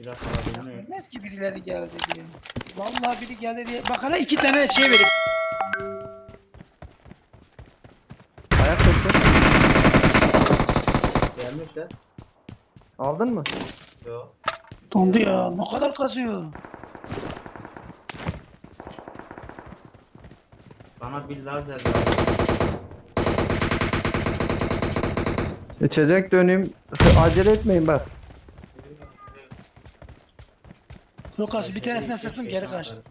Silah alabilir Bilmez ki birileri geldi diye. Vallahi biri geldi diye. Bak hala iki tane şey verip. Ayak sesi. Gelmişler. Aldın mı? Yok. Dondu ya. Ne kadar kazıyor. Bana bir lazer lazım. İçecek döneyim. Acele etmeyin bak. Çok kasıyor. Bir tanesine sıktım geri kaçtı.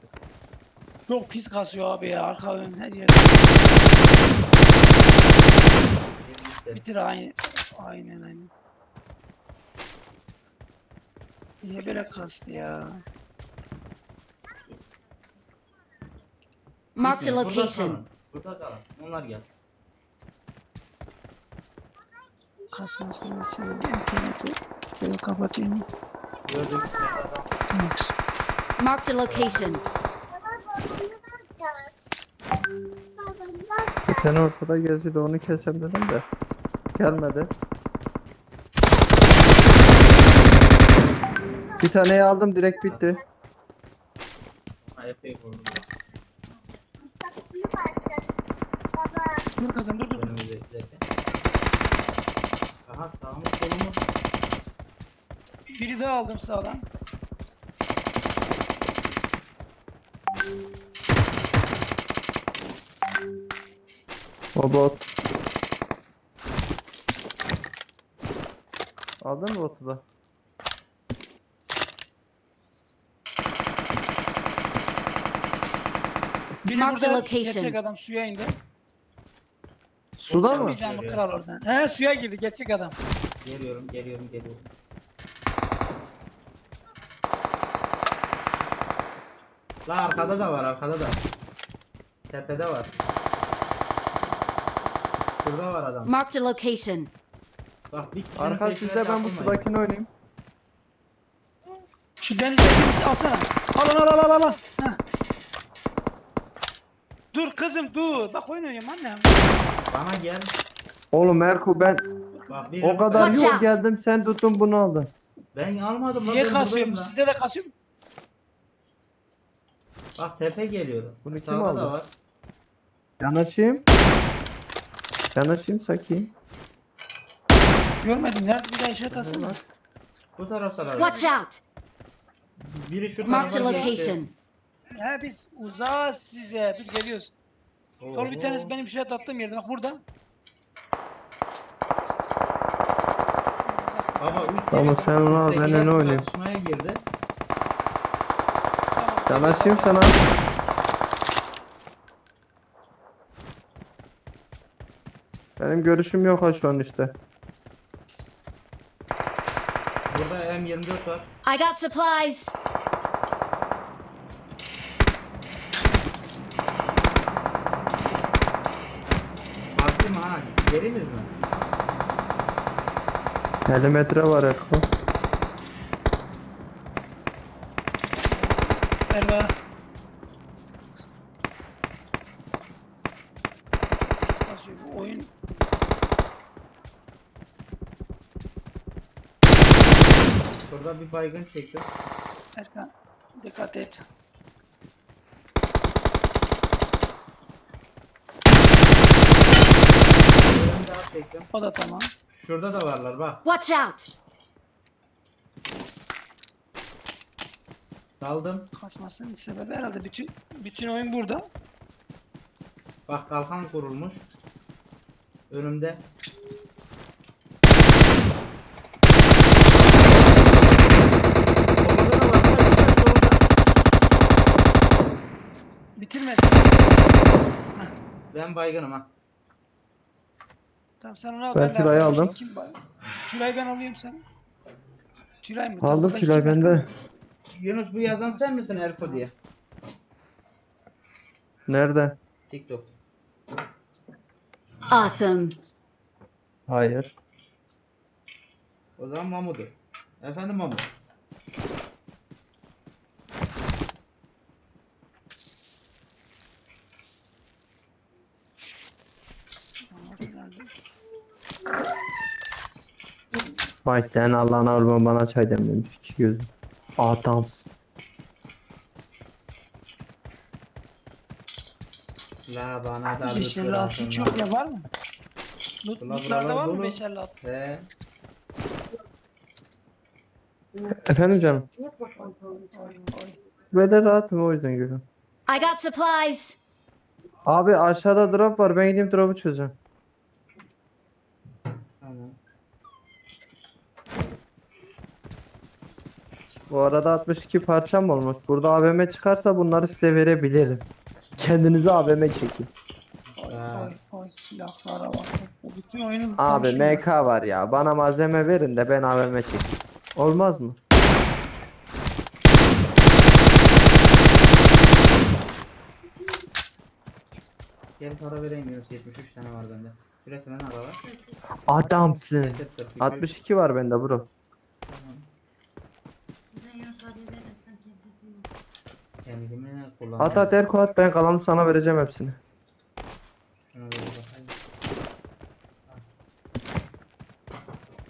Çok pis kasıyor abi ya. Arka ön her yer. Bitir aynı. Aynen aynen. Niye böyle kastı ya? A Burada location. Burada kalın. Onlar gel. Kasmasını sileyim. İnterneti. Böyle kapatayım. Gördüm. Yoksa. Marked a location. Bir tane ortada gezdi onu kesem dedim de. Gelmedi. Bir taneyi aldım direkt bitti. Epey vurdum. Dur kızım dur dur. İzlerken. Aha sağımız solumuz. Biri daha aldım sağdan. O bot. Aldın mı botu da? Biri Marked burada location. gerçek adam suya indi. Suda mı? Çıkmayacağım mı Geliyor. kral oradan? He suya girdi gerçek adam. Geliyorum, geliyorum, geliyorum. La arkada da var, arkada da. Tepede var. Şurada var adam. Marked a location. Bak bir kişinin Arka peşine sizde ben bu takılmayın. sudakini oynayayım. Şu denizdeki alsana. Al al al al al al. Heh. Dur kızım dur. Bak oyun oynuyorum annem. Bana gel. Oğlum Erku ben Bak bir o kadar Watch yol out. geldim sen tuttun bunu aldın. Ben almadım lan. Niye ben kasıyor? buradayım bu? lan. Sizde de kasıyor mu? Bak tepe geliyor. Bunu kim Sağda aldı? da var. Yanaşayım. Yanaşayım sakayım. Görmedim. Nerede bir daha işaret atsana. Bu taraftalar. Watch out. Biri şu Marked a tarafa geçti. location. He biz uzağız size. Dur geliyoruz. Oğlum bir tanesi benim işaret attığım yerde. Bak burada. Baba üç Tamam, sen onu al, ben üsttekiler onu oynayayım. Çatışmaya girdi. Tamam. Yanaşayım sana. Benim görüşüm yok ha şu an işte. Burada M24 var. I got supplies. Baktım ha. Geriniz mi? 50 metre var Erku. Erva. Kasıyor bu oyun. Şurada bir baygın çektim. Erkan dikkat et. Bir daha çektim. O da tamam. Şurada da varlar bak. Watch out. Daldım. Kasmasının sebebi herhalde bütün bütün oyun burada. Bak kalkan kurulmuş. Önümde. Solda da var. Solda. Bitirmedi. Ben baygınım ha. Tamam sen onu al. Ben de Tülay'ı aldım. Kim bay? Tülay ben alayım sen. Tülay mı? Aldım Tamam, Tülay kim bende. Yunus bu yazan sen misin Erko diye? Nerede? TikTok. Awesome. Hayır. O zaman Mamu'dur. Efendim Mamu. Nerede? Vay sen Allah'ına vurma bana çay demlemiş. İki gözüm. Adamsın. La bana da lütfen 556 hiç yok ya var mı? Loot, Ulan lootlarda buralar var mı dolu. 556? He. Efendim canım. Böyle rahatım o yüzden gülüm. I got supplies. Abi aşağıda drop var. Ben gideyim drop'u çözeceğim. Bu arada 62 parçam olmuş. Burada AVM çıkarsa bunları size verebilirim. Kendinize AVM çekin. Oy Ha. oy oy silahlara bak. O bütün oyunun Abi MK var ya. Bana malzeme verin de ben AVM çekeyim. Olmaz mı? Gel para vereyim Yunus 73 tane var bende. Şurası ne var? Adamsın. Set set. 62 var bende bro. Kullanayım. At at Erko at ben kalanı sana vereceğim hepsini. Şuna bir bakayım.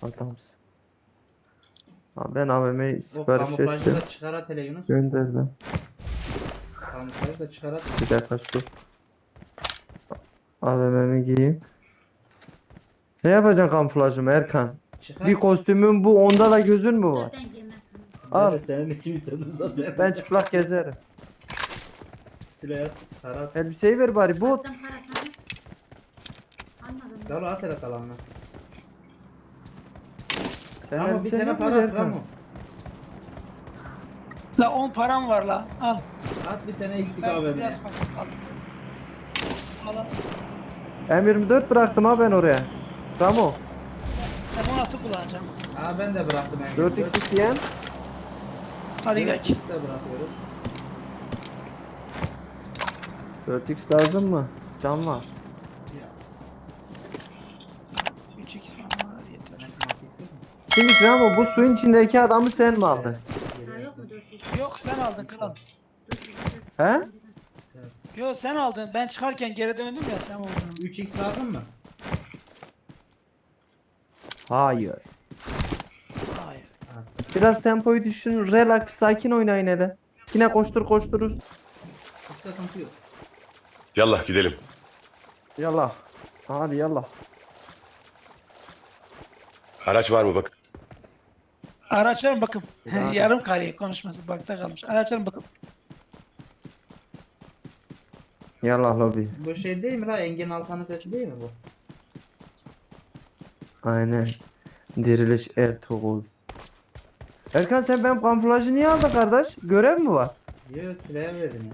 Adamsın. Abi ben AVM'yi O sipariş kamuflajı ettim. da çıkar at hele Yunus. Gönderdim. Kamuflajı da çıkar at. Bir dakika dur. AVM'mi giyeyim. Ne yapacaksın kamuflajımı Erkan? Çıkar. Bir kostümün bu onda da gözün mü var? Al. Ben de senin için istedim zaten. Ben çıplak gezerim. Şuraya at. Tarat. Elbiseyi ver bari bot. Gel at hele kalanını. Sen Ama bir elbisen tane yok mu para at Erkan? Ramo. La 10 param var la. Al. At bir tane eksik Ben abi. biraz bak. Al. Al. al. M24 bıraktım ha ben oraya. Ramo. Ben 16 kullanacağım. Aa ben de bıraktım. 4x isteyen. Hadi gidelim. De bırakıyoruz. 4x lazım mı? Can var. 3x falan var yeter. Şimdi Ramo bu suyun içindeki adamı sen mi aldın? Yok sen aldın kral. He? Yok sen aldın. Ben çıkarken geri döndüm ya sen aldın. 3x lazım mı? Hayır. Hayır. Biraz tempoyu düşün. Relax, sakin oynayın hele. Yine koştur koşturuz. Hiç sıkıntı yok. Yallah gidelim. Yallah. Hadi yallah. Araç var mı bak. Araçların bakım. Güzel. Yarım kare konuşması bakta kalmış. Araçların bakım. Yallah lobi. Bu şey değil mi la? Engin Alkan'ın sesi değil mi bu? Aynen. Diriliş Ertuğrul. Erkan sen benim kamuflajı niye aldın kardeş? Görev mi var? Yok sıraya verdim ya.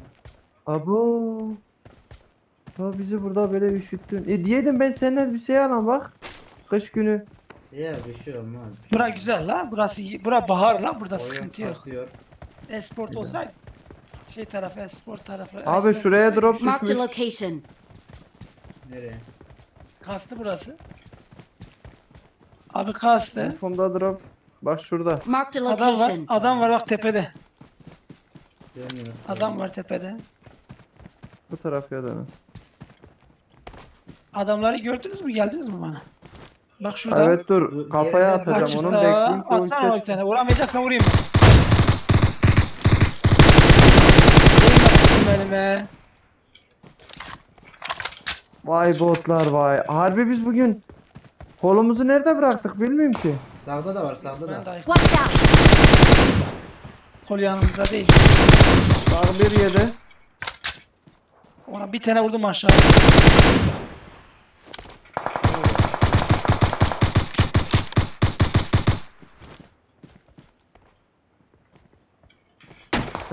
Abo. Ya bizi burada böyle üşüttün. E diyedim ben senin elbiseyi alan bak. Kış günü. Ya bir şey olmaz. Bura güzel la. Burası. Bura bahar la. Burada Oyun sıkıntı yok. kasıyor. Esport olsaydı. Şey tarafı esport tarafı. Abi esport şuraya drop Marked a düşmüş. location. Nereye? Kastı burası. Abi kastı. Telefonda drop. Bak şurada. Marked a Adam var. location. Adam var bak tepede. Adam var tepede. Bu tarafa dönün. Adamları gördünüz mü? Geldiniz mi bana? Bak şurada. Evet dur. Kafaya atacağım. Açıkta. Onun ki o Atsana bir tane. Vuramayacaksan vurayım. Bakayım elime. Vay botlar vay. Harbi biz bugün kolumuzu nerede bıraktık bilmiyorum ki. Sağda da var sağda Ben da. Watch out. kol yanımızda değil. Sağ bir yedi. Ona bir tane vurdum aşağı.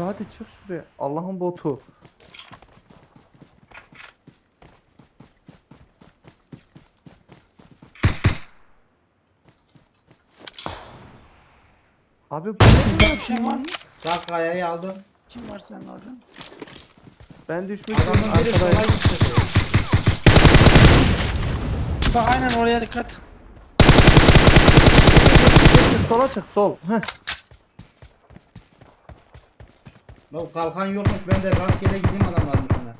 Hadi çık şuraya. Allah'ın botu. Abi bu ne şey var mı? Sağ kayayı aldım. Kim var senin orada? Ben düşmüşüm Adamın biri sola arkadayım. gitti. Bak aynen oraya dikkat. Sola çık sol. Heh. Bak kalkan yokmuş ben de rastgele gideyim adamların üstüne.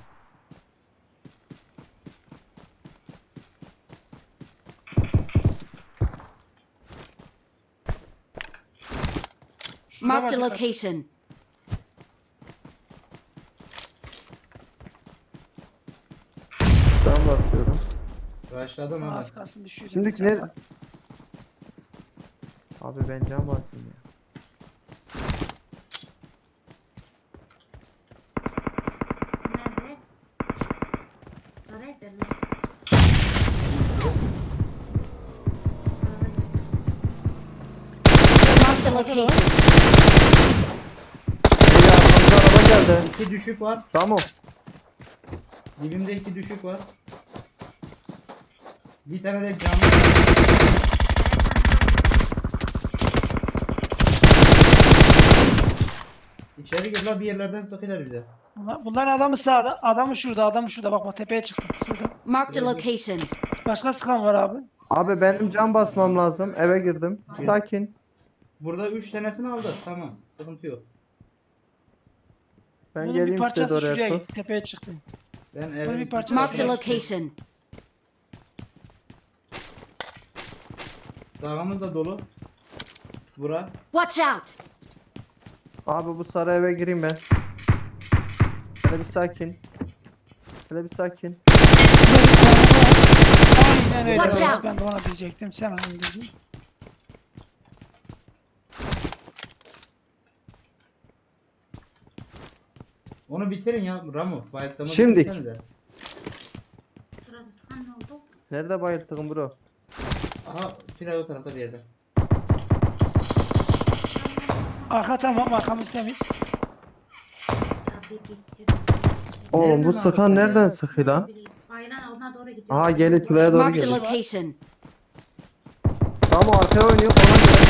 Marked a location. Can basıyorum. Başladım ama. Az kalsın düşüyor. Şimdiki ne? Abi ben can basayım ya. Nerede? Saraydır mı? Marked a location. Beyler arkamda araba geldi. İki düşük var. Tamam. Dibimde iki düşük var. Bir tane de canlı. İçeri gir la bir yerlerden sıkıyorlar bize. Bunlar- Bunların adamı sağda, adamı şurada, adamı şurada. Bak bak tepeye çıktı. Şurada. Marked a location. Başka sıkan var abi. Abi benim can basmam lazım. Eve girdim. Sakin. Burada üç tanesini aldık. Tamam. Sıkıntı yok. Ben Bunun bir geleyim size parçası doğru şuraya Ertuğ. gitti. Tepeye çıktı. Ben Bunun eve bir parçası şuraya gitti. location. Sağımız da dolu. Bura. Watch out. Abi bu sarı eve gireyim ben. Şöyle bir sakin. Şöyle bir sakin. Aynen öyle. Watch out. Ben de ona diyecektim. Sen onu dedin. Onu bitirin ya Ramo. Bayatlama Şimdik. bitirsenize. Sıkan ne oldu? Nerede bayılttın bro? Aha Firay o tarafta bir yerde. Arka tamam. Arkamız temiz. Oğlum bu sıkan nereden ya? sıkıyor lan? Aynen ona doğru gidiyor. Aha geliyor şuraya doğru Marked a geliyor. location. Tamam arkaya oynuyor ona göre.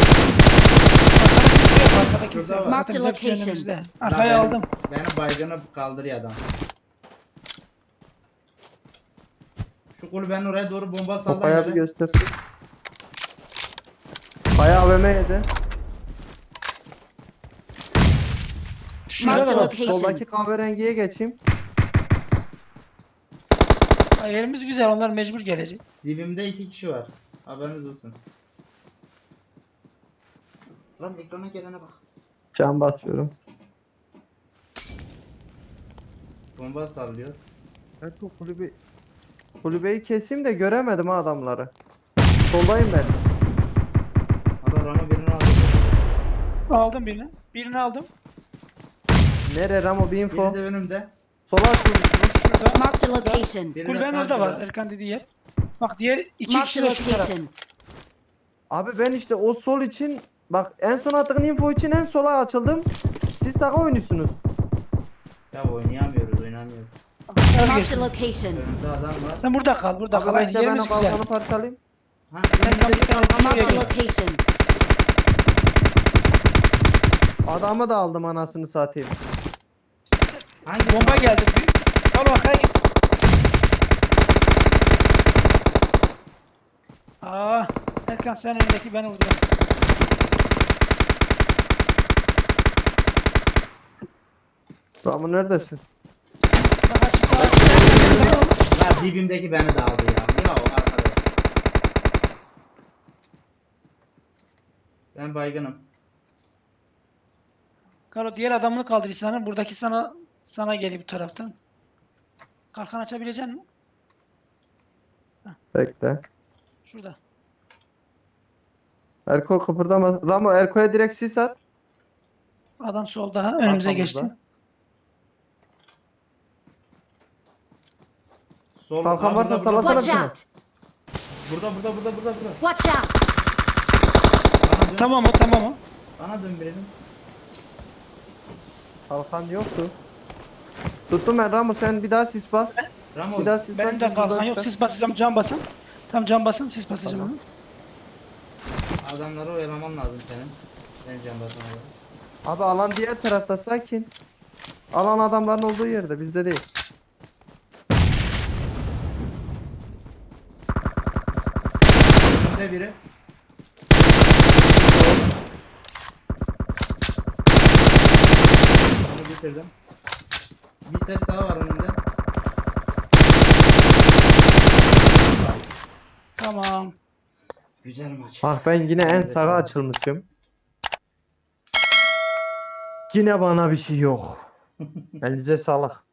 Arkadaki Şurada yok. var. Marked Zaten hepsi location. önümüzde. Arkaya benim- aldım. Benim baygını kaldırıyor adam. Şu kulübenin oraya doğru bomba sallayın. Kafaya bir göstersin. Kaya AVM yedi. Şurada Marked da a var. location. Soldaki kahverengiye geçeyim. Ay, Yerimiz güzel. Onlar mecbur gelecek. Dibimde iki kişi var. Haberiniz olsun. Lan ekrana gelene bak. Can basıyorum. Bomba sallıyor. Evet bu kulübe... Kulübeyi keseyim de göremedim ha adamları. Soldayım ben. Adam Ramo birini aldı. Aldım birini. Birini aldım. Nere Ramo bir info. Biri de önümde. Sola açılmışsınız. Şurada. Marked a location. Biri de Kulübenin orada var. karşıda. Erkan dediği yer. Bak diğer iki Marked kişi a de şu taraf. location. Abi ben işte o sol için bak en son attığın info için en sola açıldım. Siz sağa oynuyorsunuz. Ya oynayamıyoruz oynamıyoruz. Biraz Marked geçtim. a location. Önümde adam var. Sen burada kal. Burada Abi kal. Aynen, bekle ben yerimiz o güzel. balkonu parçalayayım. Ha, Erkan bir tane şuraya Marked a gel. location. Adamı da aldım anasını satayım. Hangi Bomba geldi. Al bakayım. Aa, Erkan sen önündeki ben vurdum. Ramo neredesin? Ya dibimdeki beni de aldı ya. Ya o arkadaş. Ben baygınım. Karo diğer adamını kaldır İhsan'ın. Buradaki sana sana geliyor bu taraftan. Kalkan açabilecek misin? Bekle. Şurada. Erko kıpırdama. Ramo Erko'ya direkt sis at. Adam solda. ha, Önümüze Arkamızda. geçti. Sol. Kalkan varsa burada, salasana. Watch Baksana. out. Burada burada burada burada burada. Watch out. Bana dön. Tamam o tamam o. Bana dön birinin. Kalkan yoktu. Tuttum ben Ramo sen bir daha sis bas. Ramo. Bir daha sis bas. Benim de kalkan yok. Sis basacağım. Can basın. Tam can basın. Sis basacağım. Tamam. Adamları oyalaman lazım senin. Ben can basana. Abi alan diğer tarafta sakin. Alan adamların olduğu yerde bizde değil. Önümde biri. Onu bitirdim. Bir ses daha var önümde. Tamam. Güzel maç. Bak ben yine en sağa açılmışım. Yine bana bir şey yok. Elinize sağlık.